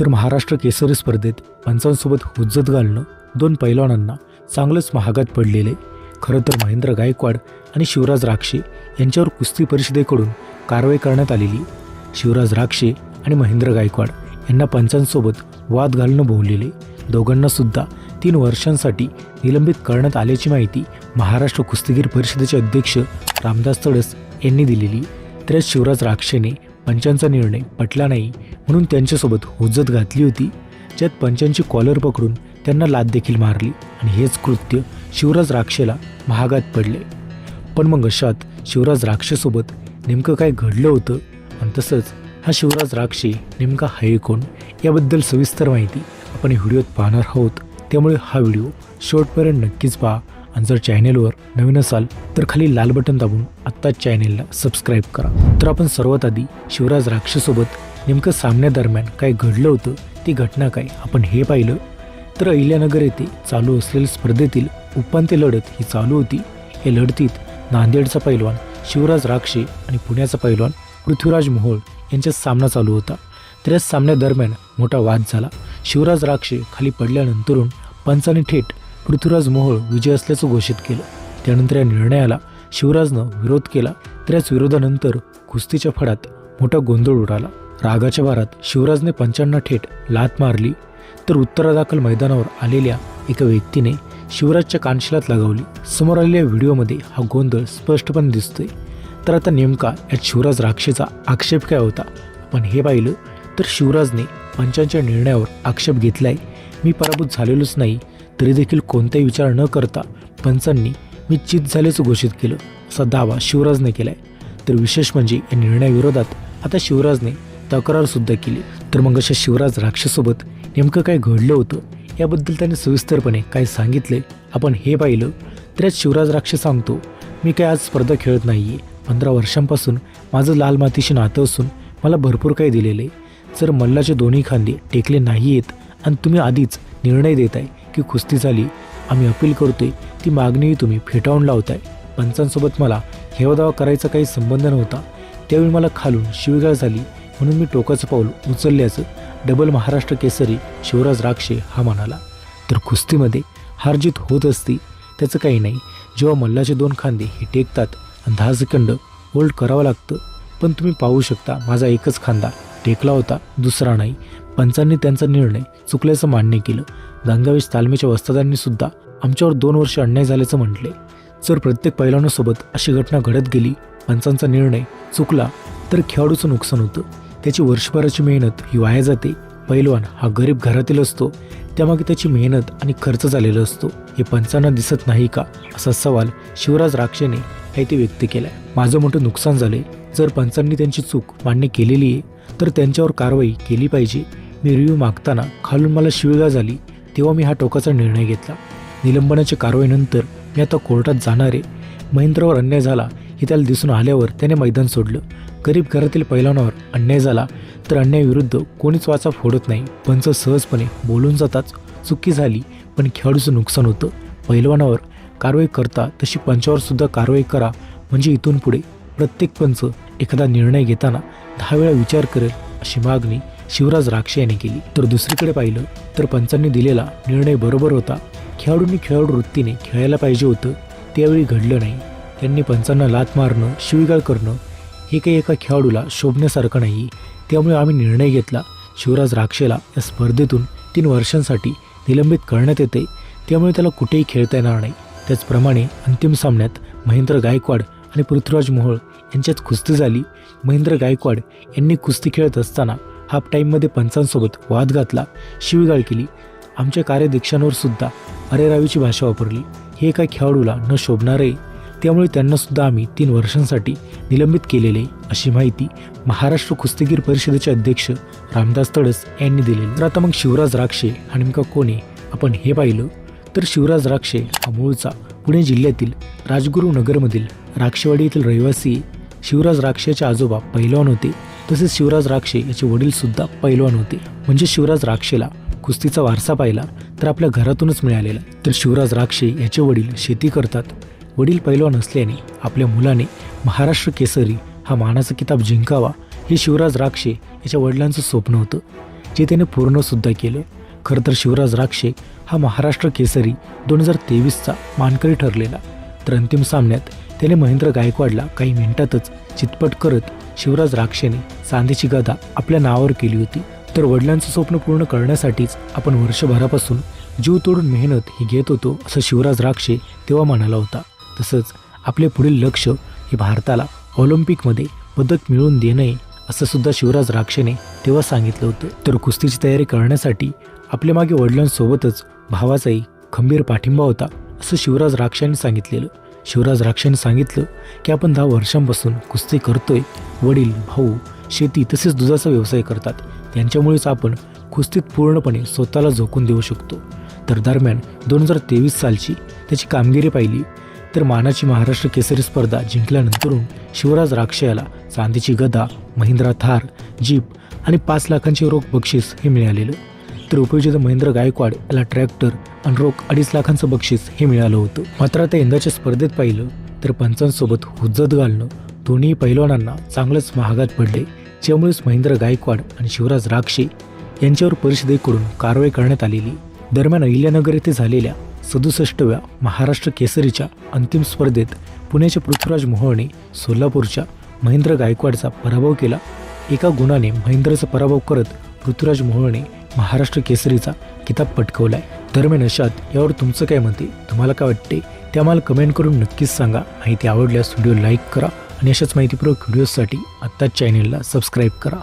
तर महाराष्ट्र केसरी स्पर्धेत पंचांसोबत हुज्जत घालणं दोन पैलवानांना चांगलंच महागात पडलेले. खरं तर महेंद्र गायकवाड आणि शिवराज राक्षे यांच्यावर कुस्ती परिषदेकडून कारवाई करण्यात आलेली. शिवराज राक्षे आणि महेंद्र गायकवाड यांना पंचांसोबत वाद घालणं भोवलेले दोघांना सुद्धा तीन वर्षांसाठी निलंबित करण्यात आल्याची माहिती महाराष्ट्र कुस्तीगीर परिषदेचे अध्यक्ष रामदास तडस यांनी दिलेली. तर शिवराज राक्षेने पंचांचा निर्णय पटला नाही म्हणून त्यांच्यासोबत हुज्जत घातली होती. ज्यात पंचांची कॉलर पकडून त्यांना लाद देखील मारली आणि हेच कृत्य शिवराज राक्षेला महागात पडले. पण मग अशात शिवराज राक्षेसोबत नेमकं काय घडलं होतं? आणि तसंच हा शिवराज राक्षे नेमका आहे कोण? याबद्दल सविस्तर माहिती आपण व्हिडिओत पाहणार आहोत. त्यामुळे हा व्हिडिओ शेवटपर्यंत नक्कीच पहा. आणि जर चॅनेलवर नवीन असाल तर खाली लाल बटन दाबून आत्ताच चॅनेलला सबस्क्राईब करा. तर आपण सर्वात आधी शिवराज राक्षसोबत नेमकं सामन्यादरम्यान काय घडलं होतं ती घटना काय आपण हे पाहिलं? तर अहिल्यानगर येथे चालू असलेल्या स्पर्धेतील उपांत्य लढत ही चालू होती. या लढतीत नांदेडचा पैलवान शिवराज राक्षे आणि पुण्याचा पैलवान पृथ्वीराज मोहोळ यांच्यात सामना चालू होता. तर या सामन्यादरम्यान मोठा वाद झाला. शिवराज राक्षे खाली पडल्यानंतरून पंचाने थेट पृथ्वीराज मोहोळ विजय असल्याचं घोषित केलं. त्यानंतर या निर्णयाला शिवराजनं विरोध केला तर याच विरोधानंतर कुस्तीच्या फडात मोठा गोंधळ उडाला. रागाच्या भारात शिवराजने पंचांना थेट लात मारली तर उत्तरादाखल मैदानावर आलेल्या एका व्यक्तीने शिवराजच्या कानशिलात लगावली. समोर आलेल्या व्हिडिओमध्ये हा गोंधळ स्पष्टपणे दिसतोय. तर आता नेमका यात शिवराज राक्षेचा आक्षेप काय होता? आपण हे पाहिलं तर शिवराजने पंचांच्या निर्णयावर आक्षेप घेतलाय मी पराभूत झालेलोच नाही तरी देखील कोणताही विचार न करता पंचांनी मी चित झाल्याचं घोषित केलं असा दावा शिवराजने केलाय. तर विशेष म्हणजे या निर्णयाविरोधात आता शिवराजने तक्रार सुद्धा केली. तर मग अशा शिवराज राक्षसोबत नेमकं काय घडलं होतं याबद्दल त्याने सविस्तरपणे काय सांगितले आपण हे पाहिलं. तर शिवराज राक्षस सांगतो मी काय आज स्पर्धा खेळत नाही आहे पंधरा वर्षांपासून माझं लाल मातीशी नातं असून मला भरपूर काही दिलेलं आहे जर मल्लाचे दोन्ही खांदे टेकले नाही आहेत आणि तुम्ही आधीच निर्णय देत आहे की कुस्ती झाली आम्ही अपील करतोय ती मागणीही तुम्ही फेटाळून लावताय. पंचांसोबत मला हेवादावा करायचा काही संबंध नव्हता. त्यावेळी मला खालून शिवगाळ झाली म्हणून मी टोकाचं पाऊल उचलल्याचं डबल महाराष्ट्र केसरी शिवराज राक्षे हा म्हणाला. तर कुस्तीमध्ये हार जीत होत असती त्याचं काही नाही. जेव्हा मल्लाचे दोन खांदे हे टेकतात आणि दहा सेकंड होल्ड करावं लागतं. पण तुम्ही पाहू शकता माझा एकच खांदा टेकला होता दुसरा नाही. पंचांनी त्यांचा निर्णय चुकल्याचं मान्य केलं. गंगावेश तालमीच्या वस्तादांनी सुद्धा आमच्यावर दोन वर्ष अन्याय झाल्याचं म्हटले. जर प्रत्येक पैलवानासोबत अशी घटना घडत गेली पंचांचा निर्णय चुकला तर खेळाडूचं नुकसान होतं. त्याची वर्षभराची मेहनत ही वाया जाते. पैलवान हा गरीब घरातील असतो त्यामागे त्याची मेहनत आणि खर्च झालेला असतो. हे पंचांना दिसत नाही का? असा सवाल शिवराज राक्षेने हे ते व्यक्त केलाय. माझं मोठं नुकसान झाले जर पंचांनी त्यांची चूक मान्य केलेली आहे तर त्यांच्यावर कारवाई केली पाहिजे. मी रिव्ह्यू मागताना खालून मला शिवगा झाली. तेव्हा मी हा टोकाचा निर्णय घेतला. निलंबनाच्या कारवाईनंतर मी आता कोर्टात जाणारे महेंद्रावर महेंद्रवर अन्याय झाला हे त्याला दिसून आल्यावर त्याने मैदान सोडलं. गरीब घरातील पैलवानावर अन्याय झाला तर अन्यायाविरुद्ध कोणीच वाचा फोडत नाही. पंच सहजपणे बोलून जाताच चुकी झाली पण खेळाडूचं नुकसान होतं. पैलवानावर कारवाई करता तशी पंचावर सुद्धा कारवाई करा म्हणजे इथून पुढे प्रत्येक पंच एखादा निर्णय घेताना दहा वेळा विचार करेल अशी मागणी शिवराज राक्षे यांनी केली. तर दुसरीकडे पाहिलं तर पंचांनी दिलेला निर्णय बरोबर होता. खेळाडूंनी खेळाडू वृत्तीने खेळायला पाहिजे होतं त्यावेळी घडलं नाही. त्यांनी पंचांना लात मारणं शिवीगाळ करणं हे काही एका खेळाडूला शोभण्यासारखं नाही. त्यामुळे आम्ही निर्णय घेतला शिवराज राक्षेला या स्पर्धेतून तीन वर्षांसाठी निलंबित करण्यात येते. त्यामुळे त्याला कुठेही खेळता येणार नाही. त्याचप्रमाणे अंतिम सामन्यात महेंद्र गायकवाड आणि पृथ्वीराज मोहोळ यांच्यात कुस्ती झाली. महेंद्र गायकवाड यांनी कुस्ती खेळत असताना हाफ टाईममध्ये पंचांसोबत वाद घातला शिवीगाळ केली. आमच्या कार्यदीक्षांवर सुद्धा अरेरावीची भाषा वापरली. हे एका खेळाडूला न शोभणारे? आहे त्यामुळे त्यांना सुद्धा आम्ही तीन वर्षांसाठी निलंबित केलेले अशी माहिती महाराष्ट्र कुस्तीगीर परिषदेचे अध्यक्ष रामदास तडस यांनी दिलेली. तर आता मग शिवराज राक्षे हा नेमका कोणी? आपण हे पाहिलं. तर शिवराज राक्षे हा मूळचा पुणे जिल्ह्यातील राजगुरू नगरमधील राक्षेवाडी येथील रहिवासी शिवराज राक्षेचे आजोबा पैलवान होते. तसेच शिवराज राक्षे याचे वडीलसुद्धा पैलवान होते. म्हणजे शिवराज राक्षेला कुस्तीचा वारसा पाहिला तर आपल्या घरातूनच मिळालेला. तर शिवराज राक्षे याचे वडील शेती करतात. वडील पैलवान असल्याने आपल्या मुलाने महाराष्ट्र केसरी हा मानाचा किताब जिंकावा हे शिवराज राक्षे याच्या वडिलांचं स्वप्न होतं. जे त्याने पूर्णसुद्धा केलं. खरं तर शिवराज राक्षे हा महाराष्ट्र केसरी दोन हजार तेवीसचा मानकरी ठरलेला. तर अंतिम सामन्यात त्याने महेंद्र गायकवाडला काही मिनिटातच चितपट करत शिवराज राक्षेने चांदीची गदा आपल्या नावावर केली होती. तर वडिलांचं स्वप्न पूर्ण करण्यासाठीच आपण वर्षभरापासून जीव तोडून मेहनत ही घेत होतो असं शिवराज राक्षे तेव्हा म्हणाला होता. तसंच आपले पुढील लक्ष हे भारताला ऑलिम्पिकमध्ये पदक मिळवून देणे असं सुद्धा शिवराज राक्षेने तेव्हा सांगितलं होतं. तर कुस्तीची तयारी करण्यासाठी आपल्या मागे वडिलांसोबतच भावाचाही खंबीर पाठिंबा होता असं शिवराज राक्षाने सांगितलेलं. शिवराज राक्षाने सांगितलं की आपण दहा वर्षांपासून कुस्ती करतोय वडील भाऊ शेती तसेच दुधाचा व्यवसाय करतात. त्यांच्यामुळेच आपण कुस्तीत पूर्णपणे स्वतःला झोकून देऊ शकतो. तर दरम्यान दोन हजार तेवीस सालची त्याची कामगिरी पाहिली तर मानाची महाराष्ट्र केसरी स्पर्धा जिंकल्यानंतरून शिवराज राक्षे याला चांदीची गदा महिंद्रा थार जीप आणि पाच लाखांचे रोख बक्षीस हे मिळालेलं. तर उपयोजित महेंद्र गायकवाड याला ट्रॅक्टर आणि रोख अडीच लाखांचं बक्षीस हे मिळालं होतं. मात्र आता यंदाच्या स्पर्धेत पाहिलं तर पंचांसोबत हुज्जत घालणं दोन्ही पैलवानांना चांगलंच महागात पडले. ज्यामुळेच महेंद्र गायकवाड आणि शिवराज राक्षे यांच्यावर परिषदेकडून कारवाई करण्यात आलेली. दरम्यान अहिल्यानगर येथे झालेल्या सदुसष्टव्या महाराष्ट्र केसरीच्या अंतिम स्पर्धेत पुण्याच्या पृथ्वीराज मोहळने सोलापूरच्या महेंद्र गायकवाडचा पराभव केला. एका गुणाने महेंद्रचा पराभव करत पृथ्वीराज मोहळने महाराष्ट्र केसरीचा किताब पटकवलाय. दरम्यान अशात यावर तुमचं काय म्हणते तुम्हाला काय वाटते? ते आम्हाला कमेंट करून नक्कीच सांगा. माहिती आवडल्यास व्हिडिओ लाईक करा आणि अशाच माहितीपूर्वक व्हिडिओसाठी आत्ताच चॅनेलला सबस्क्राईब करा.